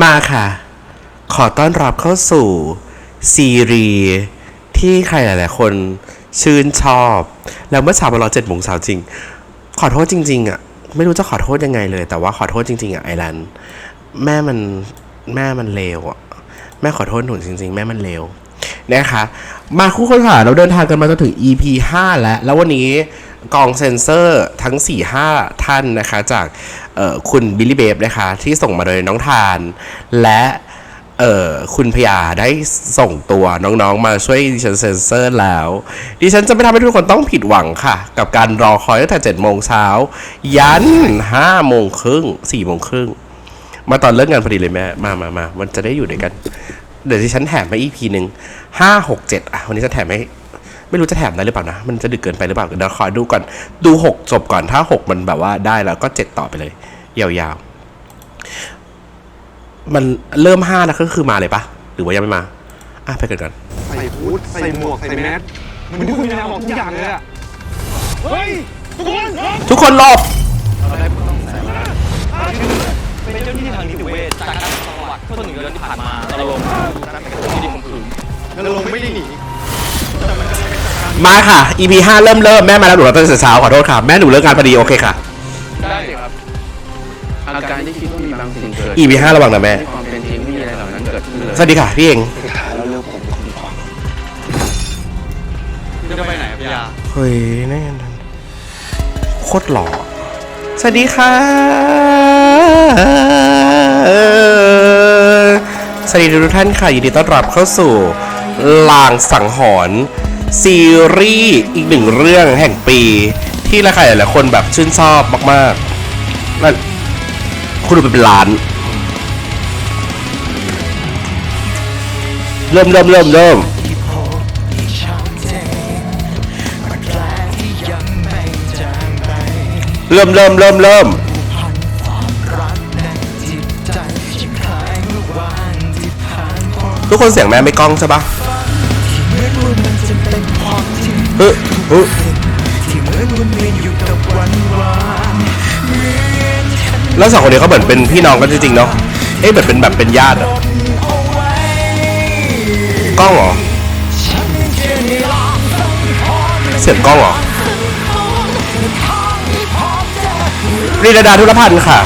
มาค่ะ ขอต้อนรับเข้าสู่ ซีรีส์ที่ใครหลาย ๆ คนชื่นชอบ แล้วเมื่อเช้ามารอเจ็ดโมงเช้าจริง ขอโทษจริง ๆอะ ไม่รู้จะขอโทษยังไงเลย แต่ว่าขอโทษจริง ๆอะไอรัน แม่มันแม่มันเลวอะ แม่ขอโทษหนูจริง ๆ แม่มันเลวนะคะ มาคู่คนค่ะ เราเดินทางกันมาจนถึง EP 5 แล้ว แล้ววันนี้ กองเซนเซอร์ทั้ง 4-5 ท่านนะคะ จากคุณบิลลี่เบฟนะคะ ที่ส่งมาโดยน้องทาน และเออคุณพยาได้ส่งตัวน้องๆ มาช่วยดิฉันเซนเซอร์แล้ว ดิฉันจะไม่ทำให้ทุกคนต้องผิดหวังค่ะ กับการรอคอยตั้งแต่7โมงเช้า ยัน5โมงครึ่ง4โมงครึ่งมาตอนเลิกงานพอดีเลยแม่มามามามันจะได้อยู่ด้วยกัน เดี๋ยวที่ฉันแถมไปอีพีหนึ่งห้าหกเจ็ดอะวันนี้จะแถมให้ ไม่รู้จะแถมได้หรือเปล่านะ มันจะดึกเกินไปหรือเปล่าเดี๋ยวขอดูก่อน ดูหกจบก่อน ถ้าหกมันแบบว่าได้แล้วก็เจ็ดต่อไปเลย ยาวๆ มันเริ่มห้าแล้วก็คือมาเลยปะ หรือว่ายังไม่มา อะไปกันก่อนใส่ฮูดใส่หมวก ใส่แมสเหมันที่คุณยายบอกทุกอย่างเลยอะเฮ้ย ทุกคนทุกคนหลบเป็นเจ้าหน้าที่ทางนิติเวชจากการประวัติเมื่อหนึ่งเดือนที่ผ่านมาเราลงการเป็นคดีข่มขืนนรงค์ไม่ได้หนีมาค่ะ EP ห้าเริ่มเริ่มแม่มาแล้วหนูเราตั้งแต่เช้าขอโทษค่ะ แม่หนูเลิกงานพอดีโอเคค่ะ ได้ครับ อาการที่คิดว่ามีบางสิ่งเกิด EP ห้าระวังนะแม่ ในความเป็นจริงไม่มีอะไรเหล่านั้นเกิดขึ้นเลยสวัสดีค่ะ พี่เองแล้วเลือกผมเป็นคนดีกว่าจะไปไหนพี่ยาเฮ้ยนี่โคตรหล่อสวัสดีค่ะสวัสดีทุกท่านค่ะยินดีต้อนรับเข้าสู่ลางสังหรณ์ ซีรีส์อีกหนึ่งเรื่องแห่งปี ที่ละใครหลายๆคนแบบชื่นชอบมากๆนั่นคุณดูเป็นล้าน เริ่มเริ่มเริ่มเริ่มเริ่มเริ่มเริ่มเริ่มทุกคนเสียงแม่ไม่กล้องใช่ปะ เฮ้ยเฮ้ยแล้วสองคนนี้เขาเหมือนเป็นพี่น้องกันจริงๆเนาะ เอ๊ะเหมือนเป็นแบบเป็นญาติอะกล้องเหรอ เสียงกล้องเหรอรีดาดาธุรพันธ์ค่ะ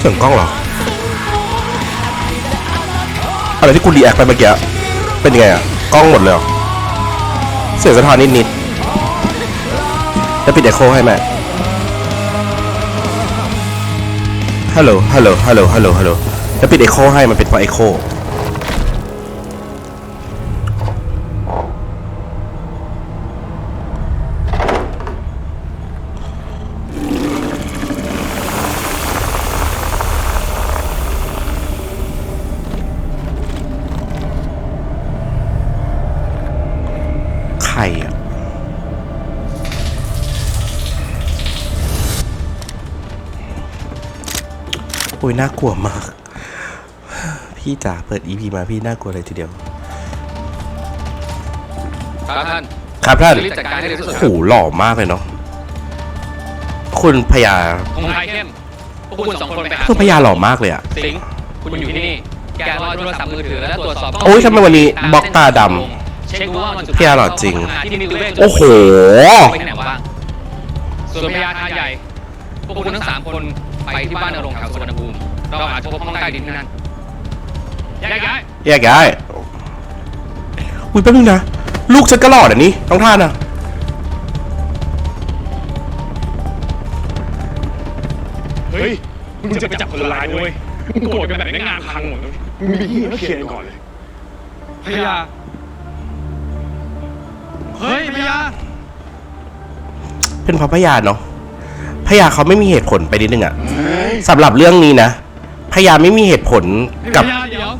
เสียงกล้องเหรอ อะไรที่คุณรีแอคไปเมื่อกี้ เป็นยังไงอะ กล้องหมดเลยเหรอเสียงสะท้อนนิดๆแล้วปิดเอโคให้แม่ฮัลโหลฮัลโหลฮัลโหลฮัลโหลฮัลโหลแล้วปิดเอโคให้มันเป็นเพราะเอโค อ้ยน่ากลัวมาก พี่จ๋าเปิด EP มาพี่น่ากลัวเลยทีเดียว ครับท่านครับท่านรีบจัดการให้เร็วที่สุดโอ้โหหล่อมากเลยเนาะคุณพญาคงไทยเข้มพวกคุณสองคนไปหาคุณพญาหล่อมากเลยอะสิงห์คุณอยู่ที่นี่ แกะรอยโทรศัพท์มือถือและตรวจสอบโอ้ยทำไมวันนี้บล็อกตาดเช็คดูว่ามันสุดพี่อาหล่อจริง ที่นิติเวชโอ้โห ไปที่ไหนบ้างส่วนพยาทานใหญ่ พวกคุณทั้งสามคน ไปที่บ้านนรงค์แถวสุวรรณภูมิเราอาจจะพบห้องใต้ดินที่นั่นแยกย้ายแยกย้ายอุ้ยแป๊บนึงนะ ลูกฉันก็หล่อเดี๋ยวนี้ต้องท่านอะเฮ้ยมึงจะไปจับคนร้ายด้วยมึงโกรธกันแบบนี้งานพังหมดเลยมึงมีที่ก็เคลียร์กันก่อนเลยพยาเฮ้ยพยาเป็นเพราะพญาเนาะ พญาเขาไม่มีเหตุผลไปนิดนึงอะสำหรับเรื่องนี้นะพญาไม่มีเหตุผลกับพยาเดี๋ยว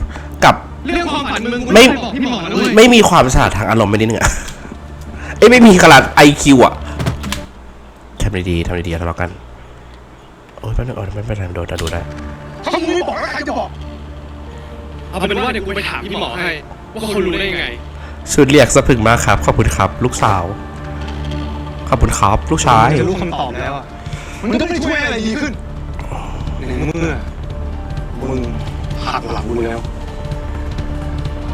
กับเรื่องความฝันมึงไม่บอกพี่หมอนะเว้ยไม่มีความฉลาดทางอารมณ์ไปนิดนึงอะเอ้ยไม่มีขนาดไอคิวอะทำดีๆทำดีๆทะเลาะกันโอ้ยแป๊บนึงเออไม่เป็นไรโดนดูได้ถ้ามึงไม่บอกแล้วใครจะบอกเอาเป็นว่าเดี๋ยวกูไปถามพี่หมอให้ว่าเขารู้ได้ยังไงชุดเรียกสะพรึงมากครับ ขอบคุณครับ ลูกสาว ขอบคุณครับ ลูกชายจะรู้คำตอบแล้วอะ มันก็ไม่ช่วยอะไรดีขึ้น ในเมื่อมึงหักหลังกูแล้ว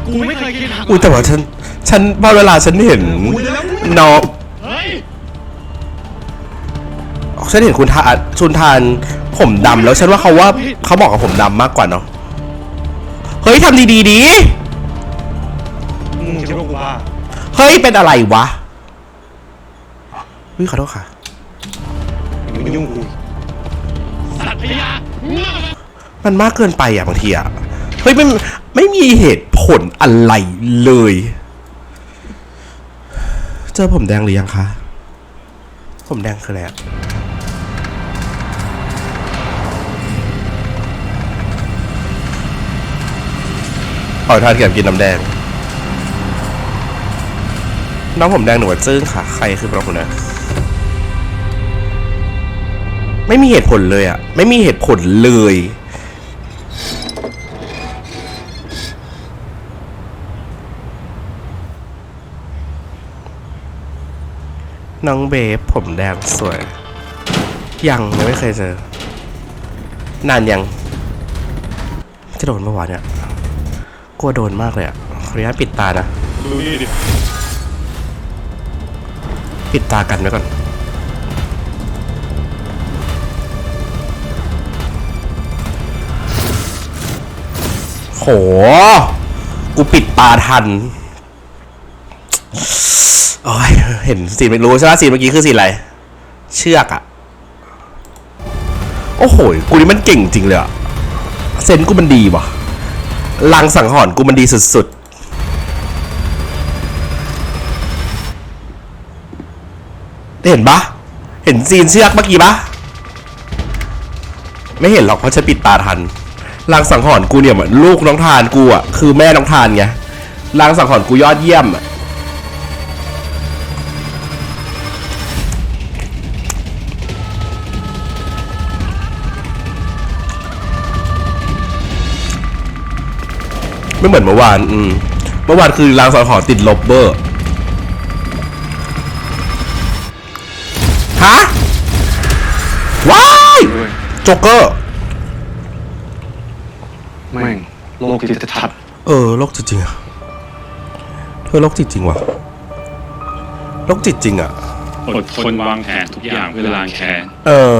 กูไม่เคยคิดหักอุ้ยแต่ว่าฉัน ฉันพอเวลาฉันเห็นน้องเฮ้ยฉันเห็นคุณทานชุนทานผมดำแล้วฉันว่าเขาว่าเขาบอกกับผมดำมากกว่าเนาะเฮ้ยทำดีๆดีมึงคิดว่ากูบ้าเฮ้ยเป็นอะไรวะวิขอโทษค่ะ มึงยุ่งกูอีกสัตว์พยามันมากเกินไปอะบางทีอะเฮ้ยไม่ไม่มีเหตุผลอะไรเลย เจอผมแดงหรือยังคะ ผมแดงคืออะไรอะขอทานเก็บกินน้ำแดง น้องผมแดงหนว่าจึ้งค่ะ ใครคือพระคุณนะ ไม่มีเหตุผลเลยอะไม่มีเหตุผลเลย น้องเบฟผมแดงสวย ยังยังไม่เคยเจอ นานยังจะโดนเมื่อวานเนี่ยกลัวโดนมากเลยอะขออนุญาตปิดตานะ ปิดตากันไว้ก่อน โห กูปิดตาทันโอ้ยเห็นสีไม่รู้ใช่ไหมสีเมื่อกี้คือสีอะไร เชือกอะโอ้โห กูนี่มันเก่งจริงเลยอะเซนกูมันดีว่ะลังสังหรณ์กูมันดีสุดๆเห็นปะเห็นซีนเชือกเมื่อกี้ปะไม่เห็นหรอกเพราะฉันปิดตาทัน ลางสังหรณ์กูเนี่ยเหมือนลูกน้องทานกูอะคือแม่น้องทานไงลางสังหรณ์กูยอดเยี่ยมอะไม่เหมือนเมื่อวาน อืม เมื่อวานคือลางสังหรณ์ติดลบเบอร์ ฮะ ว้ายโจ๊กเกอร์ แม่งโลกจิตทัศน์เออโรคจิตจริงอะเธอโรคจิตจริงวะโรคจิตจริงอะอดทนวางแผนทุกอย่างเพื่อล้างแค้นเออ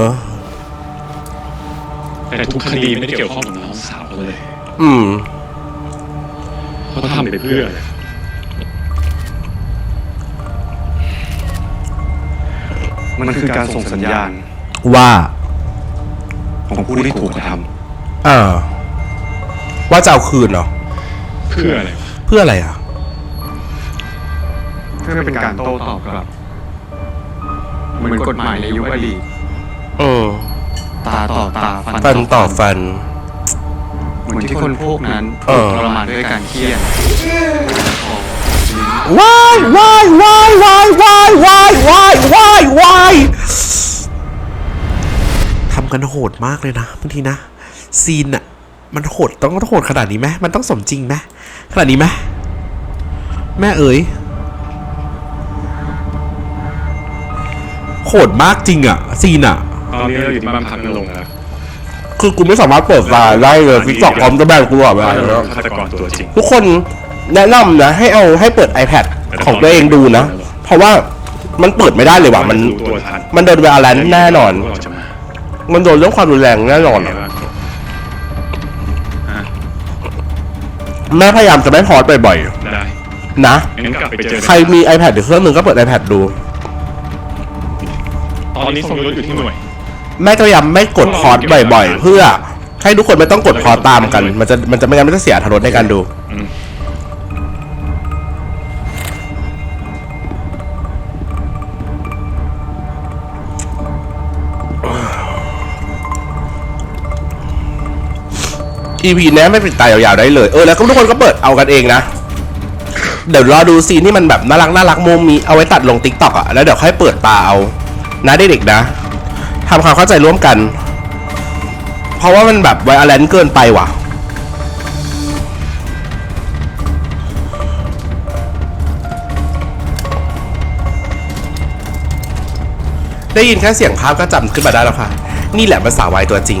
แต่ทุกคดีไม่ได้เกี่ยวข้องกับน้องสาวเขาเลยอืมเขาทำไปเพื่ออะไรมันคือการส่งสัญญาณว่า ของผู้ที่ถูกกระทเออ ว่าจะเอาคืนเหรอำเพื่ออะไรวะเพื่ออะไรอะเพื่อเป็นการโต้ตอบกลับ เหมือนกฎหมายในยุคอดีตอืมตาต่อตาฟันฟันต่อฟัน เหมือนที่คนพวกนั้นเอถูอ กทรมานด้วยการเคี่ยนว้ายว้ายว้ายว้ายว้ายว้ายว้ายว้ายว้ายทำกันโหดมากเลยนะบางทีนะ ซีนอะ มันโหดต้องโหดขนาดนี้ไหมมันต้องสมจริงไหมขนาดนี้ไหมแม่เอ๋ยโหดมากจริงอะซีนอะตอนนี้เราอยู่ที่บ้านพักนรงค์แล้วคือกูไม่สามารถเปิดไฟล์ได้เลยฟิกตอกพร้อมจะแบ่งกูอะเวลาแล้วฆาตกรตัวจริง ทุกคนแนะนำนะ ให้เอาให้เปิด iPad ของตัวเองดูนะ เพราะว่ามันเปิดไม่ได้เลยว่ะมันรู้ตัวทันมันโดนเวลาแลนแน่นอนเราจะมามันโดนเรื่องความรุนแรงแน่นอนไงอะบ้างฮะ แม่พยายามจะไม่พอดบ่อยได้ๆนะ งั้นกลับไปเจอใครมี iPad หรือเครื่องหนึ่งก็เปิด iPad ดู ตอนนี้ทรงยศอยู่ที่หน่วย แม่ก็พยายามไม่กดพอดบ่อยๆ เพื่อให้ทุกคนไม่ต้องกดพอดตามกัน มันจะมันจะไม่งั้นมันจะเสียอรรถรสในการดู อืม EP นี้ไม่ปิดตายยาวๆได้เลยเออแล้วก็ทุกคนก็เปิดเอากันเองนะ เดี๋ยวรอดูซีนที่มันแบบน่ารักน่ารักมุมมีเอาไว้ตัดลงติ๊กต็อกอะแล้วเดี๋ยวค่อยเปิดตาเอานะเด็กๆนะทำความเข้าใจร่วมกัน เพราะว่ามันแบบไวอ l เลนเกินไปว่ะได้ยินแค่เสียงภาพก็จำขึ้นมาได้แล้วค่ะ นี่แหละภาษาวายตัวจริง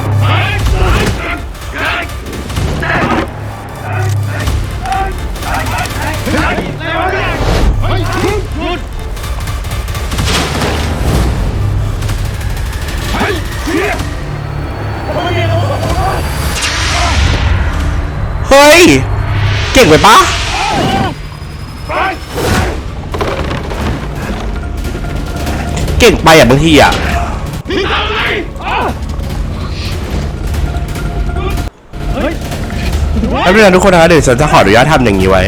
เฮ้ย เก่งไปปะเก่งไปอะบางทีอะไม่เป็นไรทุกคนนะเดี๋ยวฉันจะขออนุญาตทำอย่างนี้ไว้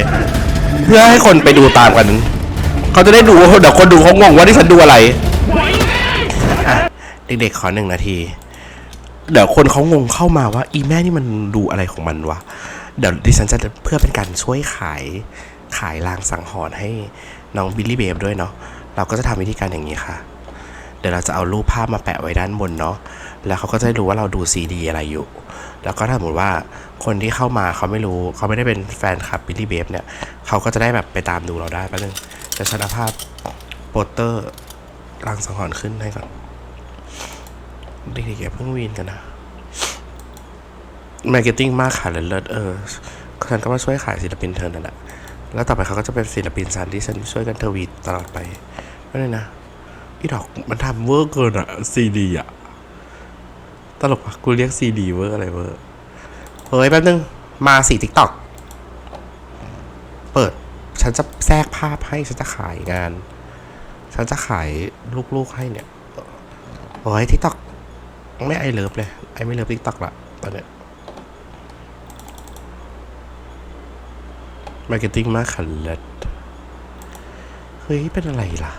เพื่อให้คนไปดูตามกัน เขาจะได้ดูเดี๋ยวคนดูเขางงว่าที่ฉันดูอะไรเด็กๆขอหนึ่งนาที เดี๋ยวคนเขางงเข้ามาว่า อีแม่นี่มันดูอะไรของมันวะ เดี๋ยวดิฉันจะเพื่อเป็นการช่วยขายขายลางสังหรณ์ให้น้องบิลลี่เบฟด้วยเนาะเราก็จะทำวิธีการอย่างนี้ค่ะ เดี๋ยวเราจะเอารูปภาพมาแปะไว้ด้านบนเนาะแล้วเขาก็จะรู้ว่าเราดูซีดีอะไรอยู่ แล้วก็ถ้าสมมติว่าคนที่เข้ามาเขาไม่รู้เขาไม่ได้เป็นแฟนคลับบิลลี่เบฟเนี่ยเขาก็จะได้แบบไปตามดูเราได้แป๊บนึงจะชันภาพโปสเตอร์ลางสังหรณ์ขึ้นให้ก่อนเด็กๆเพิ่งวีนกันนะ มาร์เก็ตติ้งมากขายเลิศเออฉันก็มาช่วยขายศิลปินเธอนั่นแหละแล้วต่อไปเขาก็จะเป็นศิลปินซันที่ฉันช่วยกันทวีตตลอดไปไม่เลยนะอีดอกมันทำเวอร์เกินอะซีดีอะตลกอะกูเรียกซีดีเวอร์อะไรเวอร์เฮ้ยแป๊บนึง มาสีทิกตอกเปิด ฉันจะแทรกภาพให้ ฉันจะขายงาน ฉันจะขายลูกๆให้เนี่ยโอ้ยทิกตอกไม่ไอเลิฟเลยไอไม่เลิฟทิกตอกละตอนเนี้ย มาร์เก็ตติ้งมาขันเลิศเฮ้ย เป็นอะไรล่ะ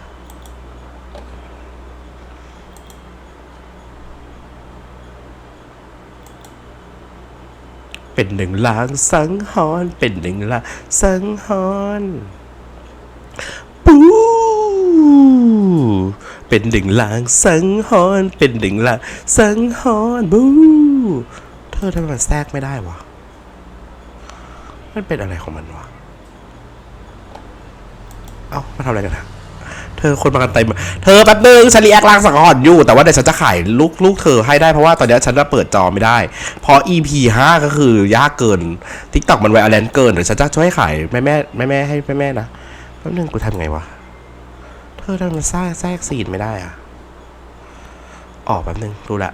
เป็นหนึ่งล้างสังหรณ์เป็นหนึ่งล้างสังหรณ์ปูเป็นหนึ่งล้างสังหรณ์เป็นหนึ่งล้างสังหรณ์บูเธอทำไมมันแทรกไม่ได้วะมันเป็นอะไรของมันวะ ทำอะไรกันนะเธอคนมากันเต็มเธอแป๊บนึงฉันรีแอคลางสังหรณ์อยู่ แต่ว่าเดี๋ยวฉันจะขายลูกลูกเธอให้ได้เพราะว่าตอนนี้ฉันจะเปิดจอไม่ได้ เพราะ EP 5 ก็คือยากเกิน TikTok มันไวอแลนเกินเดี๋ยวฉันจะช่วยขายแม่แม่แม่แม่ให้แม่แม่นะแป๊บนึงกูทำไงวะ เธอทำมันแทรกแทรกซีนไม่ได้อะออกแป๊บนึงรู้ละ